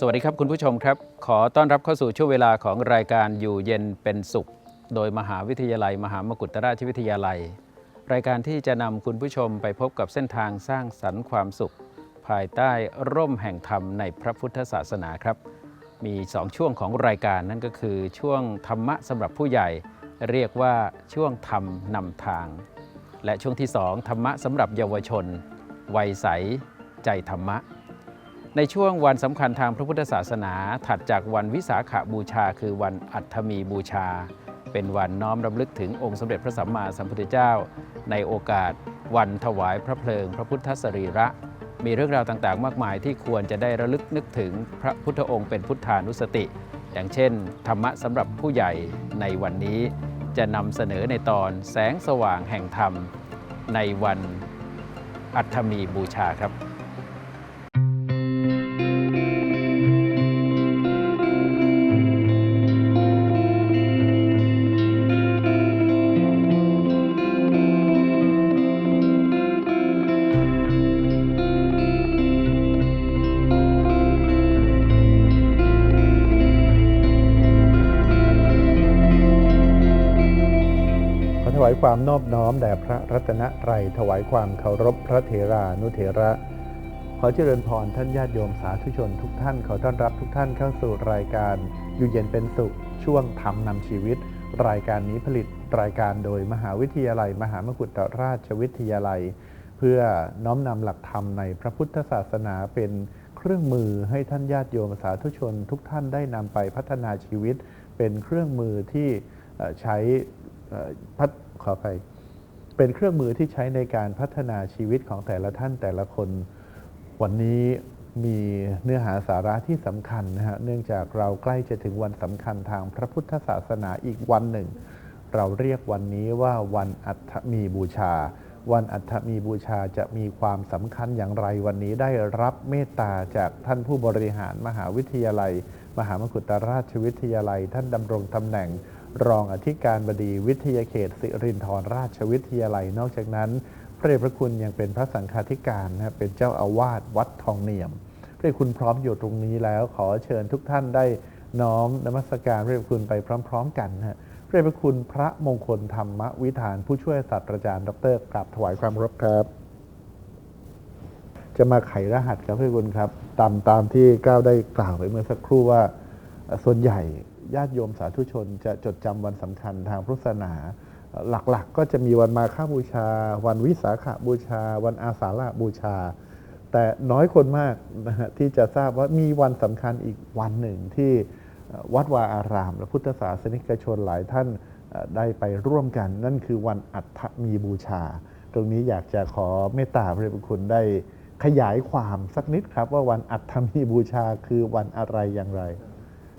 สวัสดีครับคุณผู้ชมครับ ขอต้อนรับเข้าสู่ช่วงเวลาของรายการอยู่เย็นเป็นสุข โดยมหาวิทยาลัย มหามกุฏราชวิทยาลัย รายการที่จะนำคุณผู้ชมไปพบกับเส้นทางสร้างสรรค์ความสุข ภายใต้ร่มแห่งธรรมในพระพุทธศาสนาครับ มี 2 ช่วงของรายการนั่นก็คือ ช่วงธรรมะสำหรับผู้ใหญ่ เรียกว่าช่วงธรรมนำทาง และช่วงที่ 2 ธรรมะสำหรับเยาวชน วัยใสใจธรรมะ ในช่วงวันสำคัญทางพระพุทธศาสนาถัดจากวันวิสาขบูชา คือวันอัฐมีบูชา เป็นวันน้อมรำลึกถึงองค์สมเด็จพระสัมมาสัมพุทธเจ้า ในโอกาสวันถวายพระเพลิง พระพุทธสรีระ มีเรื่องราวต่างๆ มากมายที่ควรจะได้ระลึกนึกถึงพระพุทธองค์เป็นพุทธานุสติ อย่างเช่น ธรรมะสำหรับผู้ใหญ่ในวันนี้จะนำเสนอในตอนแสงสว่างแห่งธรรม ในวันอัฐมีบูชาครับ ความนอบน้อมแด่พระรัตนตรัยถวายความเคารพพระเถรานุเถระ ขอเจริญพรท่านญาติโยมสาธุชนทุกท่านขอต้อนรับทุกท่านเข้าสู่รายการ อยู่เย็นเป็นสุขช่วงธรรมนำชีวิต รายการนี้ผลิตรายการโดยมหาวิทยาลัย มหามกุฏราชวิทยาลัย เพื่อน้อมนำหลักธรรมในพระพุทธศาสนาเป็นเครื่องมือให้ท่านญาติโยมสาธุชน ทุกท่านได้นำไปพัฒนาชีวิต เป็นเครื่องมือที่ใช้ พัฒขอไปเป็นเครื่องมือที่ใช้ในการพัฒนาชีวิตของแต่ละท่านแต่ละคน วันนี้มีเนื้อหาสาระที่สำคัญนะฮะเนื่องจากเราใกล้จะถึงวันสำคัญทางพระพุทธศาสนาอีกวันหนึ่ง เราเรียกวันนี้ว่าวันอัฐมีบูชา วันอัฐมีบูชาจะมีความสำคัญอย่างไรวันนี้ได้รับเมตตาจากท่านผู้บริหารมหาวิทยาลัย มหามกุฏราชวิทยาลัย ท่านดำรงตำแหน่ง รองอธิการบดีวิทยาเขต สิรินธรราชวิทยาลัย นอกจากนั้นพระเดชพระคุณยังเป็นพระสังฆาธิการนะครับเป็นเจ้าอาวาสวัดทองเนียม พระเดชคุณพร้อมอยู่ตรงนี้แล้ว ขอเชิญทุกท่านได้น้อมนมัสการพระเดชคุณไปพร้อม ๆ กันนะพระเดชพระคุณพระมงคลธรรมวิธานผู้ช่วยศาสตราจารย์ ดรกราบถวายความเคารพครับ จะมาไขรหัสครับพระเดชคุณครับ ตามตามที่ก้าวได้กล่าวไปเมื่อสักครู่ว่าส่วนใหญ่ ญาติโยมสาธุชน จะจดจำวันสำคัญทางพุทธศาสนา หลักๆก็จะมีวันมาฆบูชา วันวิสาขบูชา วันอาสาฬบูชา แต่น้อยคนมากนะฮะที่จะทราบว่ามีวันสำคัญอีกวันหนึ่งที่วัดวาอาราม และพุทธศาสนิกชนหลายท่านได้ไปร่วมกัน นั่นคือวันอัฐมีบูชา ตรงนี้อยากจะขอเมตตาพระเดชคุณได้ขยายความสักนิดครับว่าวันอัฐมีบูชาคือวันอะไรอย่างไร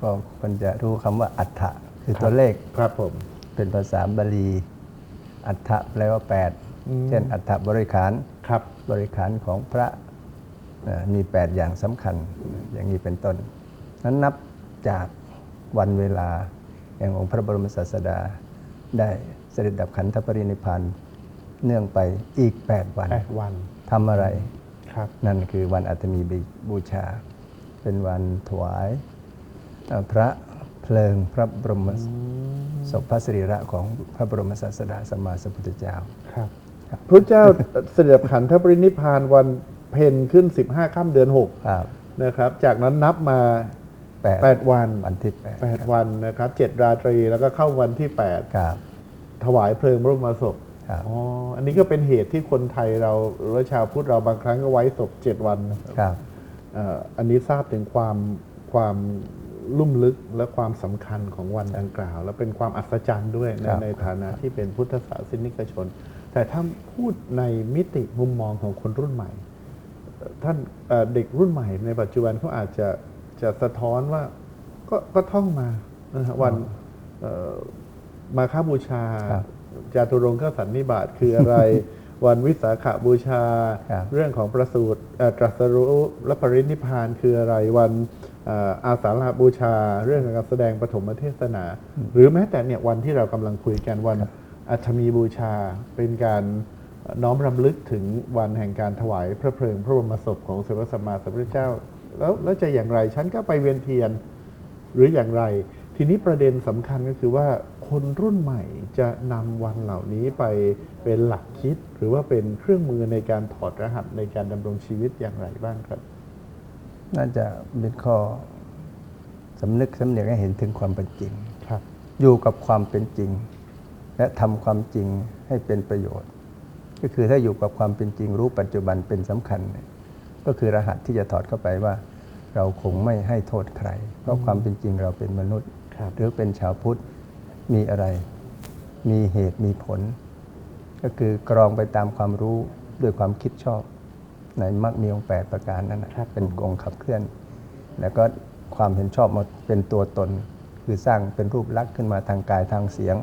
ก็คนจะรู้คำว่าอัฏฐะคือตัวเลขครับผมเป็นภาษาบาลี อัฏฐะแปลว่าอืม8เช่นอัฏฐบริขารครับบริขารของพระเอ่อมี 8 อย่างสำคัญอย่างนี้เป็นต้น นั้นนับจากวันเวลาแห่งองค์พระบรมศาสดา ได้เสด็จดับขันธปรินิพพานเนื่องไปอีก 8 วันแปดวันทำอะไรครับนั่นคือวันอัตมีบูชา เป็นวันถวายเอ่อ พระเพลิงพระบรมศพพระสรีระของพระบรมศาสดาสัมมาสัมพุทธเจ้าครับพระเจ้าเสด็จขันธปรินิพพานวันเพ็ญขึ้น 15ค่ำเดือนครับ6นะครับ จากนั้นนับมาแปด8วันวันที่แปด8วันนะครับ7ราตรีแล้วก็เข้าวันที่ครับ8ถวายเพลิงพระบรมศพครับอ๋ออันนี้ก็เป็นเหตุที่คนไทยเราหรือว่าชาวพุทธเราบางครั้งก็ไว้ศพ7วันนะครับเอ่ออันนี้ทราบถึงความความ ลุ่มลึกและความสำคัญของวันดังกล่าว และเป็นความอัศจรรย์ด้วยในครับในฐานะที่เป็นพุทธศาสนิกชน แต่ถ้าพูดในมิติมุมมองของคนรุ่นใหม่ ท่านเอ่อเด็กรุ่นใหม่ในปัจจุบันเขาอาจจะจะสะท้อนว่าก็ก็ท่องมานะฮะวันเอ่อมาฆบูชาครับจาตุรงคสันนิบาตคืออะไรวันวิสาขบูชาครับเรื่องของประสูตรเอ่อตรัสรู้และปรินิพพานคืออะไรวันเอ่ออาสาฬหบูชา เรื่องของการแสดงปฐมเทศนา หรือแม้แต่เนี่ยวันที่เรากำลังคุยกันวันอัฐมีบูชาเป็นการน้อมรำลึกถึงวันแห่งการถวายพระเพลิงพระบรมศพของสมเด็จพระสัมมาสัมพุทธเจ้า แล้วแล้วจะอย่างไรฉันก็ไปเวียนเทียนหรืออย่างไร ทีนี้ประเด็นสำคัญก็คือว่าคนรุ่นใหม่จะนำวันเหล่านี้ไปเป็นหลักคิด หรือว่าเป็นเครื่องมือในการถอดรหัสในการดำรงชีวิตอย่างไรบ้างครับ น่าจะเป็นข้อสำนึกสำเนียกให้เห็นถึงความเป็นจริง ครับ อยู่กับความเป็นจริง และทำความจริงให้เป็นประโยชน์ ก็คือถ้าอยู่กับความเป็นจริง รู้ปัจจุบันเป็นสำคัญเนี่ยก็คือรหัสที่จะถอดเข้าไปว่า เราคงไม่ให้โทษใคร เพราะความเป็นจริงเราเป็นมนุษย์ครับหรือเป็นชาวพุทธมีอะไร มีเหตุมีผล ก็คือกรองไปตามความรู้ด้วยความคิดชอบ ในมรรคมีองค์แปดประการนั้นนะครับเป็นองค์ขับเคลื่อน แล้วก็ความเห็นชอบมาเป็นตัวตน คือสร้างเป็นรูปลักษณ์ขึ้นมาทางกายทางเสียง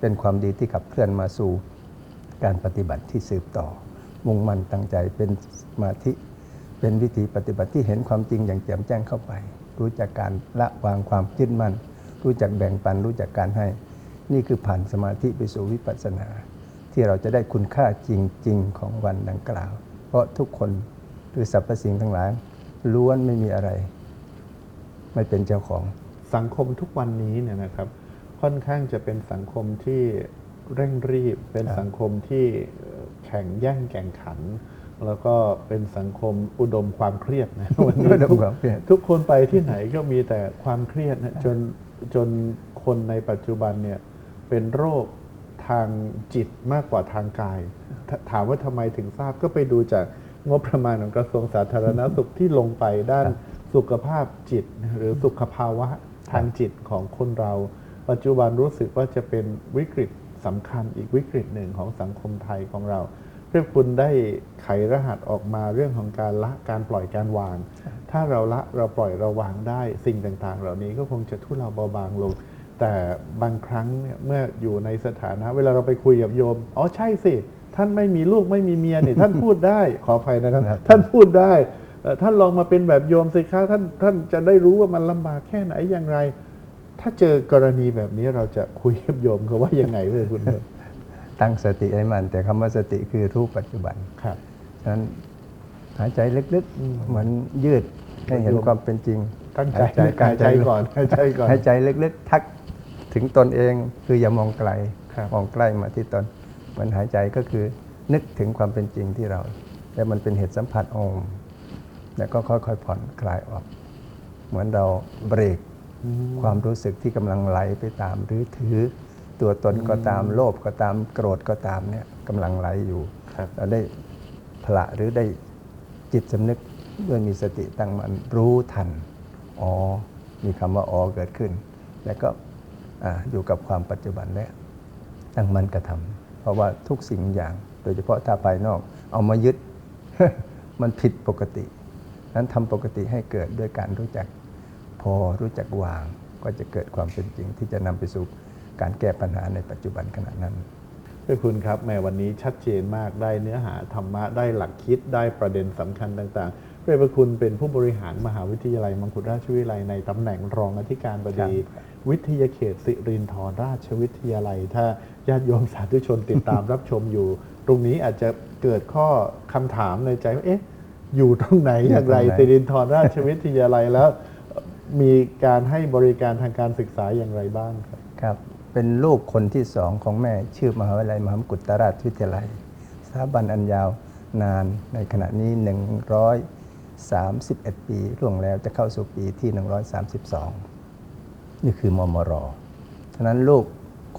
เป็นความดีที่ขับเคลื่อนมาสู่การปฏิบัติที่สืบต่อ มุ่งมั่นตั้งใจเป็นสมาธิ เป็นวิธีปฏิบัติที่เห็นความจริงอย่างแจ่มแจ้งเข้าไป รู้จักการละวางความยึดมั่น รู้จักแบ่งปันรู้จักการให้ นี่คือผ่านสมาธิไปสู่วิปัสสนา ที่เราจะได้คุณค่าจริง ๆ ของวันดังกล่าว ราะทุกคนหรือสรรพสิ่งทั้งหลายล้วนไม่มีอะไร ไม่เป็นเจ้าของ สังคมทุกวันนี้เนี่ยนะครับ ค่อนข้างจะเป็นสังคมที่เร่งรีบ เป็นครับสังคมที่เอ่อแข่งแย่งแข่งขัน แล้วก็เป็นสังคมอุดมความเครียดนะวันนี้อุดมทุกความเครียดทุกคนไปที่ไหนก็มีแต่ความเครียดนะจนจนคนในปัจจุบันเนี่ยเป็นโรค ทางจิตมากกว่าทางกายถถามว่าทำไมถึงทราบก็ไปดูจากงบประมาณของกระทรวงสาธารณสุขที่ลงไปด้านสุขภาพจิต หรือสุขภาวะทางจิตของคนเรา ปัจจุบันรู้สึกว่าจะเป็นวิกฤตสำคัญอีกวิกฤตหนึ่งของสังคมไทยของเราเพื่อคุณได้ไขรหัสออกมาเรื่องของการละการปล่อยการวาง ถ้าเราละเราปล่อยเราวางได้สิ่งต่างๆ เหล่านี้ก็คงจะทุเลาเบาบางลง แต่บางครั้งเนี่ยเมื่ออยู่ในสถานะเวลาเราไปคุยกับโยม อ๋อใช่สิ ท่านไม่มีลูกไม่มีเมียเนี่ยท่านพูดได้ ขออภัยนะครับครับท่านพูดได้เอ่อท่านลองมาเป็นแบบโยมสิคะท่านท่านจะได้รู้ว่ามันลำบากแค่ไหนอย่างไร ถ้าเจอกรณีแบบนี้เราจะคุยกับโยมเขาว่ายังไงเลยคุณเบิร์ตตั้งสติให้มัน แต่คำว่าสติคือรู้ปัจจุบันครับฉะนั้นหายใจลึกๆเหมือนยืดให้เห็นความเป็นจริงตั้งใจหายหายใจก่อนหายใจก่อนหายใจลึกๆ ทัก ถึงตนเองคืออย่ามองไกลครับมองใกล้มาที่ตนเหมันหายใจก็คือนึกถึงความเป็นจริงที่เรา แล้วมันเป็นเหตุสัมผัสอมแล้วก็ค่อยๆผ่อนคลายออก เหมือนเราเบรกความรู้สึกที่กำลังไหลไปตามหรือถือตัวตนก็ตามโลภก็ตามโกรธก็ตามเนี่ยกำลังไหลอยู่ครับเราได้พละหรือได้จิตสำนึกด้วยมีสติตั้งมันรู้ทันอ๋อมีคำว่าอ๋อเกิดขึ้น แล้วก็ อยู่กับความปัจจุบันและตั้งมั่นกระทำเพราะว่าทุกสิ่งอย่าง โดยเฉพาะถ้าภายนอก เอามายึดมันผิดปกติ นั้นทำปกติให้เกิดด้วยการรู้จักพอรู้จักวางก็จะเกิดความเป็นจริง ที่จะนำไปสู่การแก้ปัญหาในปัจจุบันขณะนั้นพระคุณครับแม้วันนี้ชัดเจนมากได้เนื้อหาธรรมะได้หลักคิดได้ประเด็นสำคัญต่างๆ พระคุณเป็นผู้บริหารมหาวิทยาลัยมงกุฎราชวิทยาลัยในตำแหน่งรองอธิการบดี วิทยาเขตสิรินธรราชวิทยาลัย ถ้าญาติโยมสาธุชนติดตามรับชมอยู่ ตรงนี้อาจจะเกิดข้อคำถามในใจว่าเอ๊ะอยู่ตรงไหนอย่างไรอยู่ตรงไหนสิรินธรราชวิทยาลัยแล้ว มีการให้บริการทางการศึกษาอย่างไรบ้างครับครับเป็นลูกคนที่สองของแม่ชื่อมหาวิทยาลัยมหามกุฏราชวิทยาลัยสถาบันอันยาวนานในขณะนี้ 131 ปีล่วงแล้วจะเข้าสู่ปีที่ 132 นี่คือมมรฉะนั้นลูก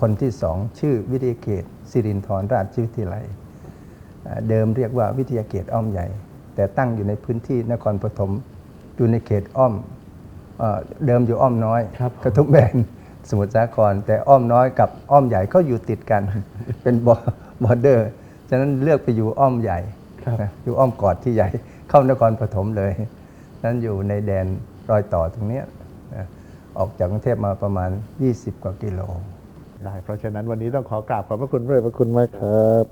คนที่สองชื่อวิทยาเขตสิรินธรราชวิทยาลัยอ่าเดิมเรียกว่าวิทยาเขตอ้อมใหญ่ แต่ตั้งอยู่ในพื้นที่นครปฐมอยู่ในเขตอ้อมเอ่อเดิมอยู่อ้อมน้อยครับกระทุ่มแบนสมุทรสาคร แต่อ้อมน้อยกับอ้อมใหญ่ก็อยู่ติดกันเป็นบอร์เดอร์ ฉะนั้นเลือกไปอยู่อ้อมใหญ่ครับนะอยู่อ้อมกอดที่ใหญ่ เข้านครปฐมเลย นั้นอยู่ในแดนรอยต่อตรงนี้ออกจากกรุงเทพมาประมาณ 20 กว่ากิโลได้เพราะฉะนั้นวันนี้ต้องขอกราบขอบพระคุณพระพระคุณมากครับ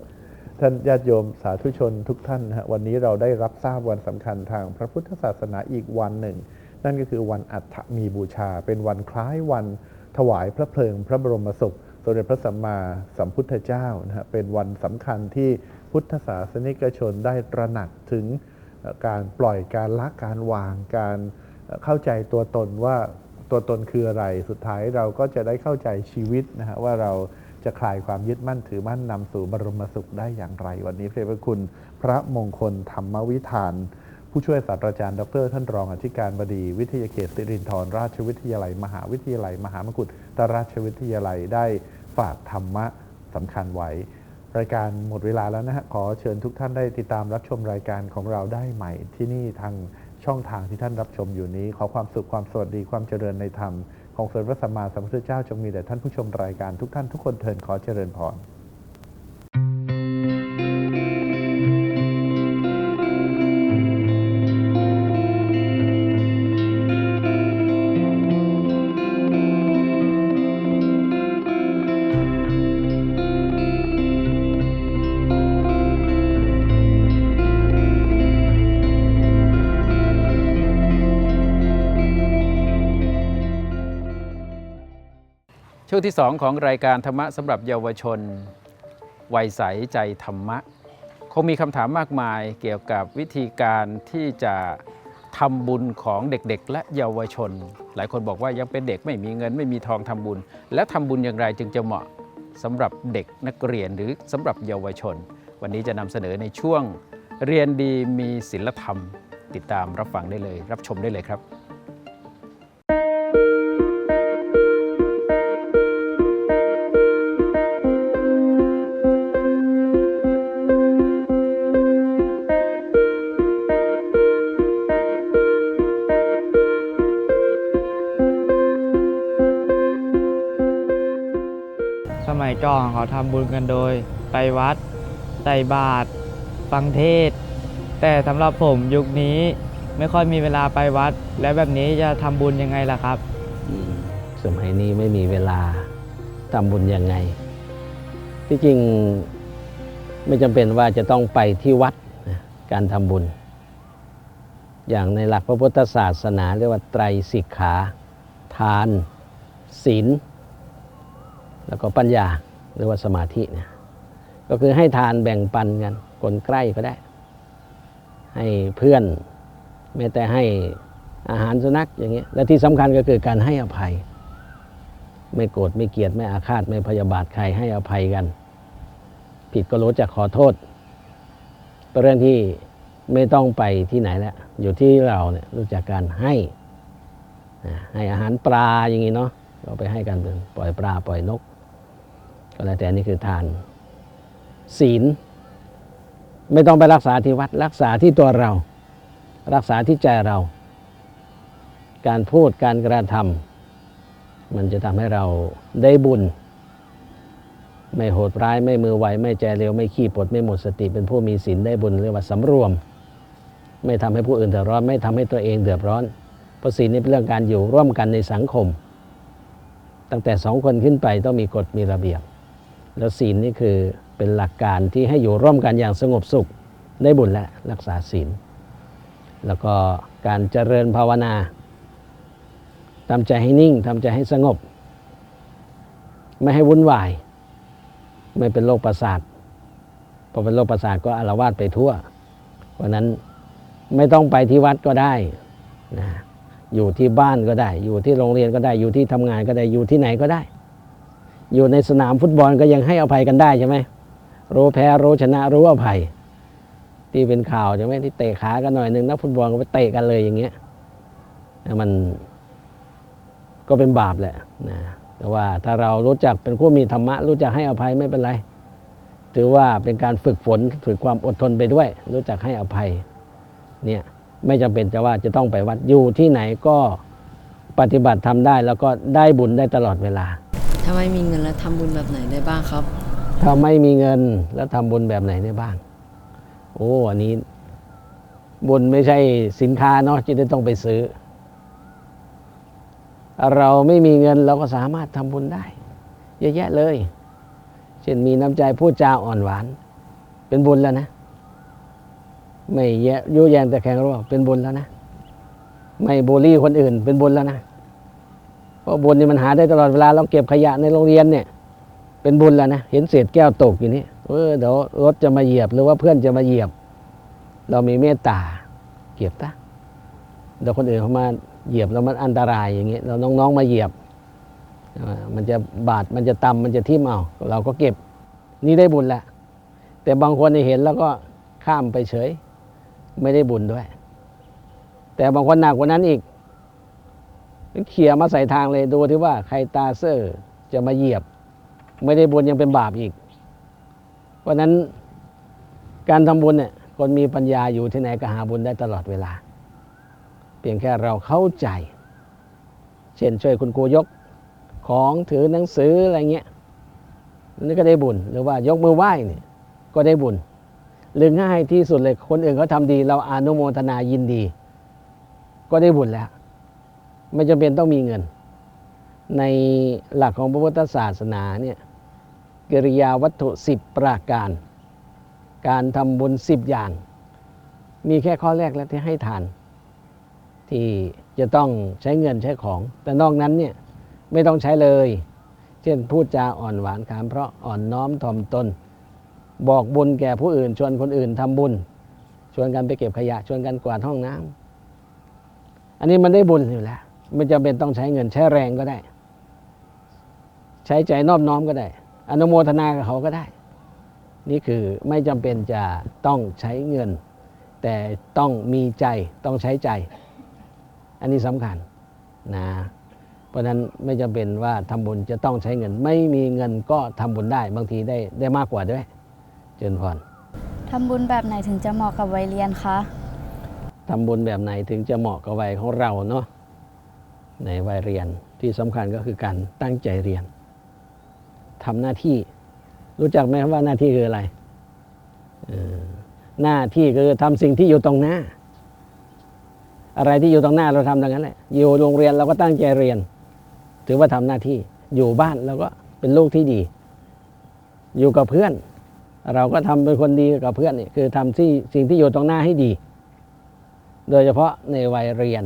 ท่านญาติโยมสาธุชนทุกท่านฮะวันนี้เราได้รับทราบวันสำคัญทางพระพุทธศาสนาอีกวันหนึ่ง นั่นก็คือวันอัฐมีบูชา เป็นวันคล้ายวันถวายพระเพลิงพระบรมศพสมเด็จพระสัมมาสัมพุทธเจ้านะฮะเป็นวันสำคัญที่พุทธศาสนิกชนได้ตระหนักถึง การปล่อยการละการวางการเข้าใจตัวตนว่าตัวตนคืออะไรสุดท้ายเราก็จะได้เข้าใจชีวิตนะฮะว่าเราจะคลายความยึดมั่นถือมั่นนำสู่บรมสุขได้อย่างไร วันนี้พระเดชพระคุณพระมงคลธรรมวิธาน ผู้ช่วยศาสตราจารย์ดรท่านรองอธิการบดี วิทยาเขตสิรินธรราชวิทยาลัย มหาวิทยาลัย มหามกุฏราชวิทยาลัยได้ฝากธรรมะสำคัญไว้ รายการหมดเวลาแล้วนะฮะขอเชิญทุกท่านได้ติดตามรับชมรายการของเราได้ใหม่ที่นี่ทางช่องทางที่ท่านรับชมอยู่นี้ ขอความสุขความสวัสดีความเจริญในธรรม ของสมเด็จพระสัมมาสัมพุทธเจ้าจงมีแด่ท่านผู้ชมรายการทุกท่านทุกคนเทินขอเจริญพร ช่วงที่ 2 ของรายการธรรมะสำหรับเยาวชน วัยใสใจธรรมะ คงมีคำถามมากมายเกี่ยวกับวิธีการที่จะทำบุญของเด็กๆ และเยาวชน หลายคนบอกว่ายังเป็นเด็กไม่มีเงินไม่มีทองทำบุญ และทำบุญอย่างไรจึงจะเหมาะสำหรับเด็กนักเรียนหรือสำหรับเยาวชน วันนี้จะนำเสนอในช่วงเรียนดีมีศิลธรรม ติดตามรับฟังได้เลย รับชมได้เลยครับ มัยก่อนเขาทำบุญกันโดย ไปวัดใส่บาตรฟังเทศ แต่สำหรับผมยุคนี้ไม่ค่อยมีเวลาไปวัด และแบบนี้จะทำบุญยังไงล่ะครับ สมัยนี้ไม่มีเวลาทำบุญยังไง ที่จริงไม่จำเป็นว่าจะต้องไปที่วัดการทำบุญ อย่างในหลักพระพุทธศาสนาเรียกว่าไตรสิกขา ทาน ศีล แล้วก็ปัญญาหรือว่าสมาธิเนี่ยก็คือให้ทานแบ่งปันกันคนใกล้ก็ได้ ให้เพื่อนแม้แต่ให้อาหารสุนัขอย่างเงี้ยและที่สำคัญก็คือการให้อภัย ไม่โกรธไม่เกลียดไม่อาฆาตไม่พยาบาทใครให้อภัยกัน ผิดก็รู้จักขอโทษเป็นเรื่องที่ไม่ต้องไปที่ไหนแล้วอยู่ที่เราเนี่ยรู้จักการให้ให้อาหารปลาอย่างงี้เนาะเราไปให้กันเป็นปล่อยปลาปล่อยนก ก็แล้วแต่นี่คือทาน ศีล ไม่ต้องไปรักษาที่วัด รักษาที่ตัวเรา รักษาที่ใจเรา การพูดการกระทำมันจะทำให้เราได้บุญ ไม่โหดร้ายไม่มือไวไม่ใจเร็วไม่ขี้ปดไม่หมดสติเป็นผู้มีศีลได้บุญเรียกว่าสำรวม ไม่ทำให้ผู้อื่นเดือดร้อน ไม่ทำให้ตัวเองเดือดร้อนเพราะศีลนี่เป็นเรื่องการอยู่ร่วมกันในสังคม ตั้งแต่สองคนขึ้นไปต้องมีกฎมีระเบียบ แล้วศีลนี่คือเป็นหลักการที่ให้อยู่ร่วมกันอย่างสงบสุขได้บุญและรักษาศีล แล้วก็การเจริญภาวนาทำใจให้นิ่งทำใจให้สงบ ไม่ให้วุ่นวาย ไม่เป็นโรคประสาทพอเป็นโรคประสาทก็อาละวาดไปทั่ว เพราะนั้นไม่ต้องไปที่วัดก็ได้นะอยู่ที่บ้านก็ได้ อยู่ที่โรงเรียนก็ได้ อยู่ที่ทำงานก็ได้ อยู่ที่ไหนก็ได้ อยู่ในสนามฟุตบอลก็ยังให้อภัยกันได้ใช่ไหมรู้แพ้รู้ชนะรู้อภัย ที่เป็นข่าวใช่ไหมที่เตะขากันหน่อยหนึ่งนักฟุตบอลก็ไปเตะกันเลยอย่างเงี้ยมันก็เป็นบาปแหละนะแต่ว่าถ้าเรารู้จักเป็นผู้มีธรรมะ รู้จักให้อภัยไม่เป็นไร ถือว่าเป็นการฝึกฝนฝึกความอดทนไปด้วย รู้จักให้อภัยเนี่ยไม่จำเป็นจะว่าจะต้องไปวัดอยู่ที่ไหนก็ปฏิบัติทำได้แล้วก็ได้บุญได้ตลอดเวลา ถ้าไม่มีเงินแล้วทำบุญแบบไหนได้บ้างครับ ถ้าไม่มีเงินแล้วทำบุญแบบไหนได้บ้าง โอ้อันนี้ บุญไม่ใช่สินค้าเนาะที่จะต้องไปซื้อ เราไม่มีเงินเราก็สามารถทำบุญได้ เยอะแยะเลย เช่นมีน้ำใจพูดจาอ่อนหวาน เป็นบุญแล้วนะ ไม่แยะยุแยงแต่แข็งรั้วเป็นบุญแล้วนะ ไม่บูลลี่คนอื่นเป็นบุญแล้วนะ เพราะบุญนี่มันหาได้ตลอดเวลาเราเก็บขยะในโรงเรียนเนี่ย เป็นบุญแล้วนะเห็นเศษแก้วตกอยู่นี่เออเดี๋ยวรถจะมาเหยียบหรือว่าเพื่อนจะมาเหยียบ เรามีเมตตาเก็บตะเดี๋ยวคนอื่นเขามาเหยียบแล้วมันอันตรายอย่างเงี้ยเราน้องๆมาเหยียบ มันจะบาดมันจะตำมันจะทิ่มเอาเราก็เก็บนี่ได้บุญละแต่บางคนเห็นแล้วก็ข้ามไปเฉย ไม่ได้บุญด้วย แต่บางคนหนักกว่านั้นอีก เขี่ยมาใส่ทางเลยดูที่ว่าใครตาเซอร์จะมาเหยียบ ไม่ได้บุญยังเป็นบาปอีก เพราะนั้นการทำบุญเนี่ยคนมีปัญญาอยู่ที่ไหนก็หาบุญได้ตลอดเวลา เพียงแค่เราเข้าใจ เช่นช่วยคุณครูยกของถือหนังสืออะไรเงี้ยนี่ก็ได้บุญหรือว่ายกมือไหว้เนี่ยก็ได้บุญหรือง่ายที่สุดเลยคนอื่นเขาทำดี เราอนุโมทนายินดี ก็ได้บุญแล้ว ไม่จำเป็นต้องมีเงิน ในหลักของพระพุทธศาสนาเนี่ยกิริยาวัตถุสิบประการ การทำบุญสิบอย่าง มีแค่ข้อแรกแล้วที่ให้ทาน ที่จะต้องใช้เงินใช้ของ แต่นอกนั้นเนี่ยไม่ต้องใช้เลย เช่นพูดจาอ่อนหวานขามเพราะอ่อนน้อมถ่อมตน บอกบุญแก่ผู้อื่น ชวนคนอื่นทำบุญ ชวนกันไปเก็บขยะ ชวนกันกวาดห้องน้ำอันนี้มันได้บุญอยู่แล้ว ไม่จำเป็นต้องใช้เงินใช้แรงก็ได้ ใช้ใจนอบน้อมก็ได้ อนุโมทนากับเขาก็ได้ นี่คือไม่จำเป็นจะต้องใช้เงิน แต่ต้องมีใจต้องใช้ใจ อันนี้สำคัญนะเพราะฉะนั้นไม่จำเป็นว่าทำบุญจะต้องใช้เงิน ไม่มีเงินก็ทำบุญได้บางทีได้ได้มากกว่าด้วย เจริญพรทำบุญแบบไหนถึงจะเหมาะกับวัยเรียนคะทำบุญแบบไหนถึงจะเหมาะกับวัยของเราเนาะ ในวัยเรียนที่สำคัญก็คือการตั้งใจเรียนทำหน้าที่ รู้จักไหมว่าหน้าที่คืออะไรหน้าที่คือทำสิ่งที่อยู่ตรงหน้า อะไรที่อยู่ตรงหน้าเราทำดังนั้นแหละอยู่โรงเรียนเราก็ตั้งใจเรียน ถือว่าทำหน้าที่อยู่บ้านเราก็เป็นลูกที่ดี อยู่กับเพื่อน เราก็ทำเป็นคนดีกับเพื่อนนี่คือทำที่สิ่งที่อยู่ตรงหน้าให้ดี โดยเฉพาะในวัยเรียน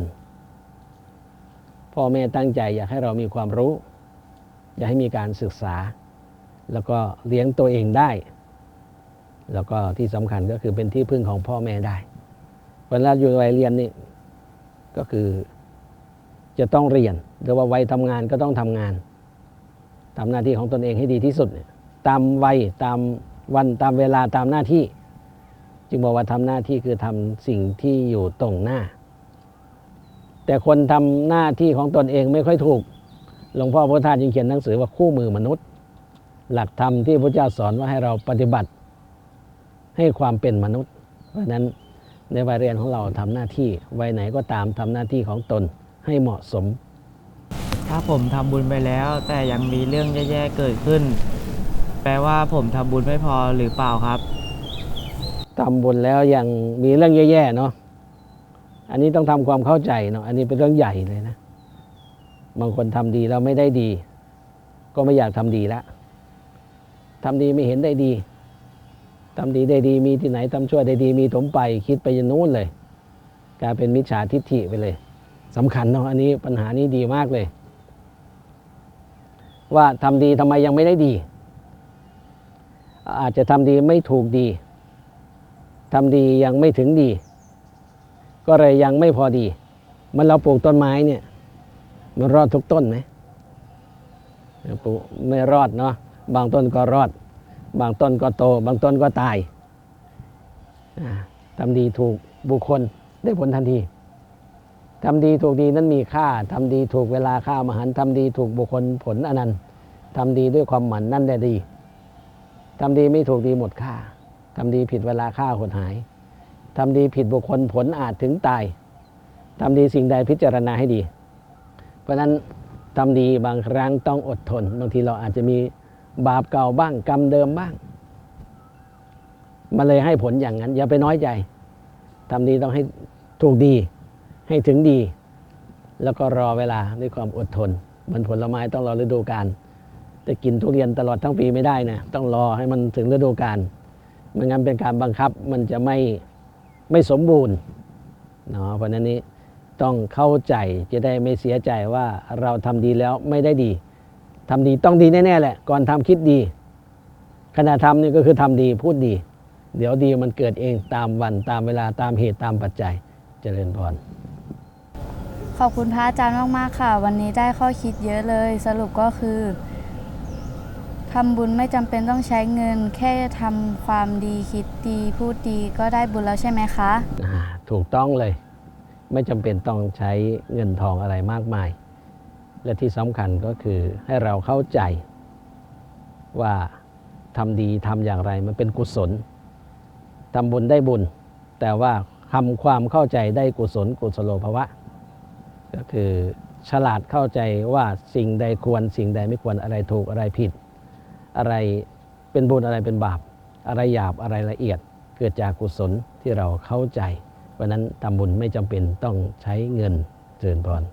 พ่อแม่ตั้งใจอยากให้เรามีความรู้ อยากให้มีการศึกษา แล้วก็เลี้ยงตัวเองได้ แล้วก็ที่สำคัญก็คือเป็นที่พึ่งของพ่อแม่ได้เวลาอยู่วัยเรียนนี่ก็คือจะต้องเรียน หรือว่าวัยทำงานก็ต้องทำงานทำหน้าที่ของตนเองให้ดีที่สุด ตามวัยตามวันตามเวลาตามหน้าที่ จึงบอกว่าทำหน้าที่คือทำสิ่งที่อยู่ตรงหน้า แต่คนทำหน้าที่ของตนเองไม่ค่อยถูก หลวงพ่อพุทธาจึงเขียนหนังสือว่าคู่มือมนุษย์ หลักธรรมที่พระเจ้าสอนว่าให้เราปฏิบัติ ให้ความเป็นมนุษย์ เพราะฉะนั้นในวัยเรียนของเราทำหน้าที่วัยไหนก็ตามทำหน้าที่ของตนให้เหมาะสม ถ้าผมทำบุญไปแล้ว แต่ยังมีเรื่องแย่ๆเกิดขึ้น แปลว่าผมทำบุญไม่พอหรือเปล่าครับทำบุญแล้วยังมีเรื่องแย่ๆเนาะ อันนี้ต้องทำความเข้าใจเนาะอันนี้เป็นเรื่องใหญ่เลยนะ บางคนทำดีแล้วไม่ได้ดี ก็ไม่อยากทำดีละทำดีไม่เห็นได้ดีทำดีได้ดีมีที่ไหนทำชั่วได้ดีมีถมไป คิดไปยนู้นเลยกลายเป็นมิจฉาทิฏฐิไปเลยสำคัญเนาะอันนี้ปัญหานี้ดีมากเลย ว่าทำดีทำไมยังไม่ได้ดี อาจจะทำดีไม่ถูกดีทำดียังไม่ถึงดี ก็เลยยังไม่พอดี มันเราปลูกต้นไม้เนี่ย มันรอดทุกต้นไหมปลูกไม่รอดเนาะบางต้นก็รอด บางต้นก็โต บางต้นก็ตายทำดีถูกบุคคลได้ผลทันทีทำดีถูกดีนั้นมีค่าทำดีถูกเวลาค่ามหันทำดีถูกบุคคลผลอนันต์ทำดีด้วยความหมั่นนั่นได้ดีทำดีไม่ถูกดีหมดค่าทำดีผิดเวลาค่าหดหาย ทำดีผิดบุคคลผลอาจถึงตายทำดีสิ่งใดพิจารณาให้ดี เพราะฉะนั้นทำดีบางครั้งต้องอดทน บางทีเราอาจจะมีบาปเก่าบ้างกรรมเดิมบ้าง มันเลยให้ผลอย่างนั้น อย่าไปน้อยใจทำดีต้องให้ถูกดี ให้ถึงดี แล้วก็รอเวลาด้วยความอดทนเหมันผลไม้ต้องรอฤดูกาลจะกินทุเรียนตลอดทั้งปีไม่ได้นะต้องรอให้มันถึงฤดูกาลไม่งั้นเป็นการบังคับมันจะไม่ ไม่สมบูรณ์เนาะเพราะนั้นนี้ต้องเข้าใจจะได้ไม่เสียใจว่าเราทำดีแล้วไม่ได้ดีทำดีต้องดีแน่ๆแหละ ก่อนทำคิดดีขณะทำนี่ก็คือทำดีพูดดี เดี๋ยวดีมันเกิดเองตามวันตามเวลาตามเหตุตามปัจจัยเจริญพรขอบคุณพระอาจารย์มาก ๆ ค่ะ วันนี้ได้ข้อคิดเยอะเลย สรุปก็คือ ทำบุญไม่จำเป็นต้องใช้เงิน แค่ทำความดีคิดดีพูดดีก็ได้บุญแล้วใช่ไหมคะ อ่าถูกต้องเลย ไม่จำเป็นต้องใช้เงินทองอะไรมากมาย และที่สำคัญก็คือให้เราเข้าใจ ว่าทำดีทำอย่างไรมันเป็นกุศลทำบุญได้บุญ แต่ว่าทำความเข้าใจได้กุศลกุศโลภวะ ก็คือฉลาดเข้าใจว่าสิ่งใดควรสิ่งใดไม่ควรอะไรถูกอะไรผิด อะไรเป็นบุญอะไรเป็นบาป อะไรหยาบอะไรละเอียด เกิดจากกุศลที่เราเข้าใจเพราะนั้นทำบุญไม่จำเป็นต้องใช้เงินเจริญพร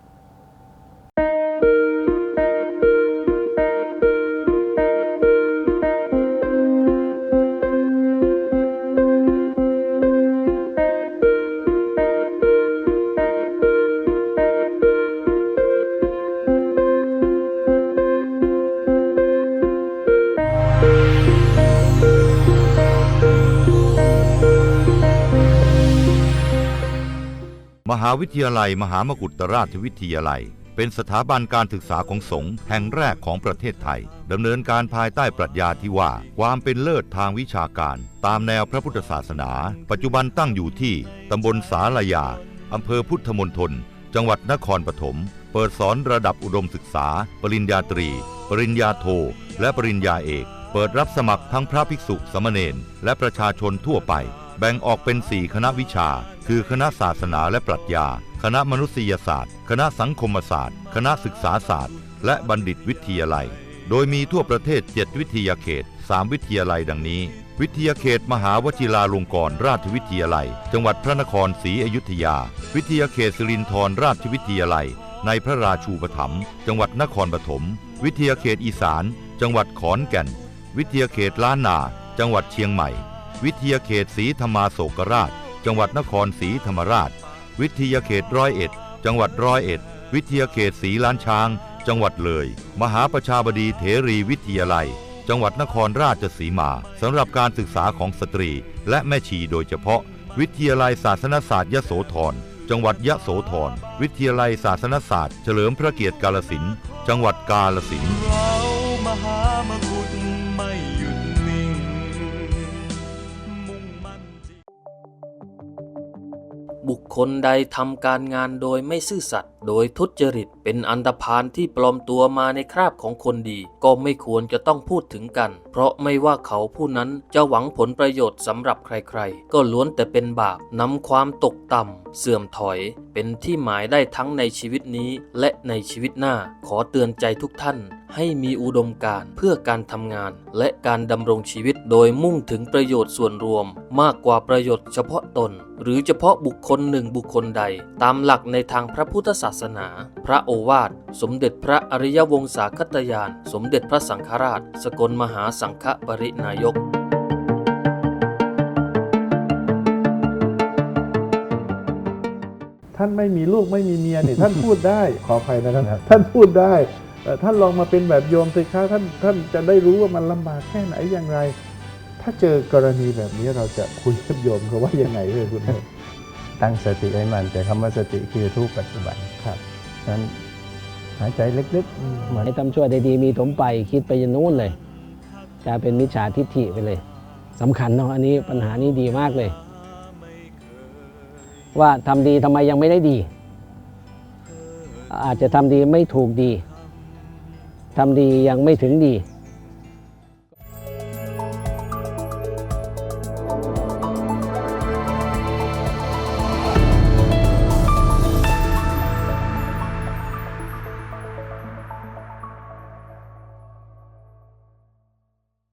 วิทยาลัยมหามกุฏราชวิทยาลัย เป็นสถาบันการศึกษาของสงฆ์แห่งแรกของประเทศไทยดำเนินการภายใต้ปรัชญาที่ว่า ความเป็นเลิศทางวิชาการ ตามแนวพระพุทธศาสนา ปัจจุบันตั้งอยู่ที่ตำบลสาลายาอำเภอพุทธมณฑลจังหวัดนครปฐมเปิดสอนระดับอุดมศึกษา ปริญญาตรี ปริญญาโท และปริญญาเอก เปิดรับสมัครทั้งพระภิกษุสามเณรและประชาชนทั่วไป แบ่งออกเป็น 4 คณะวิชา คือคณะศาสนาและปรัชญา คณะมนุษยศาสตร์ คณะสังคมศาสตร์ คณะศึกษาศาสตร์ และบัณฑิตวิทยาลัย โดยมีทั่วประเทศ 7 วิทยาเขต 3 วิทยาลัยดังนี้ วิทยาเขตมหาวชิราลงกรณราชวิทยาลัย จังหวัดพระนครศรีอยุธยา วิทยาเขตสิรินธรราชวิทยาลัย ในพระราชูปถัมภ์จังหวัดนครปฐม วิทยาเขตอีสาน จังหวัดขอนแก่น วิทยาเขตล้านนา จังหวัดเชียงใหม่ วิทยาเขตศรีธรรมาโศกราช จังหวัดนครศรีธรรมราช วิทยาเขตร้อยเอ็ด จังหวัดร้อยเอ็ด วิทยาเขตศรีล้านช้าง จังหวัดเลย มหาประชาบดีเถรีวิทยาลัย จังหวัดนครราชสีมาสำหรับการศึกษาของสตรี และแม่ชีโดยเฉพาะ วิทยาลัยศาสนศาสตร์ยโสธรจังหวัดยะโสธร วิทยาลัยศาสนศาสตร์ เฉลิมพระเกียรติกาลสิน จังหวัดกาลสิน บุคคลใดทำการงานโดยไม่ซื่อสัตย์ โดยทุจริตเป็นอันธพาลที่ปลอมตัวมาในคราบของคนดี ก็ไม่ควรจะต้องพูดถึงกัน เพราะไม่ว่าเขาผู้นั้นจะหวังผลประโยชน์สำหรับใครๆ ก็ล้วนแต่เป็นบาปนำความตกต่ำเสื่อมถอย เป็นที่หมายได้ทั้งในชีวิตนี้ และในชีวิตหน้าขอเตือนใจทุกท่าน ให้มีอุดมการเพื่อการทำงาน และการดำรงชีวิตโดยมุ่งถึงประโยชน์ส่วนรวม มากกว่าประโยชน์เฉพาะตน หรือเฉพาะบุคคลหนึ่งบุคคลใด ตามหลักในทางพระพุทธศาสนา พระโอวาท สมเด็จพระอริยวงศาคตยาน สมเด็จพระสังฆราช สกลมหาสังฆปรินายกท่านไม่มีลูกไม่มีเมียเนี่ยท่านพูดได้ ขออภัยนะท่านท่านพูดได้ ท่านลองมาเป็นแบบโยมสิคะท่านท่านจะได้รู้ว่ามันลำบากแค่ไหนอย่างไร ถ้าเจอกรณีแบบนี้เราจะคุยกับโยมเขาว่ายังไงเลยคุณเอ๋ ตั้งสติให้มัน แต่คำว่าสติคือทุกปัจจุบันครับนั้นหายใจลึกๆเหมือนให้ทำชั่วได้ดีมีถมไปคิดไปอยางนู้นเลยกลายเป็นมิจฉาทิฏฐิไปเลยสำคัญเนาะอันนี้ปัญหานี้ดีมากเลย ว่าทำดีทำไมยังไม่ได้ดี อาจจะทำดีไม่ถูกดีทำดียังไม่ถึงดี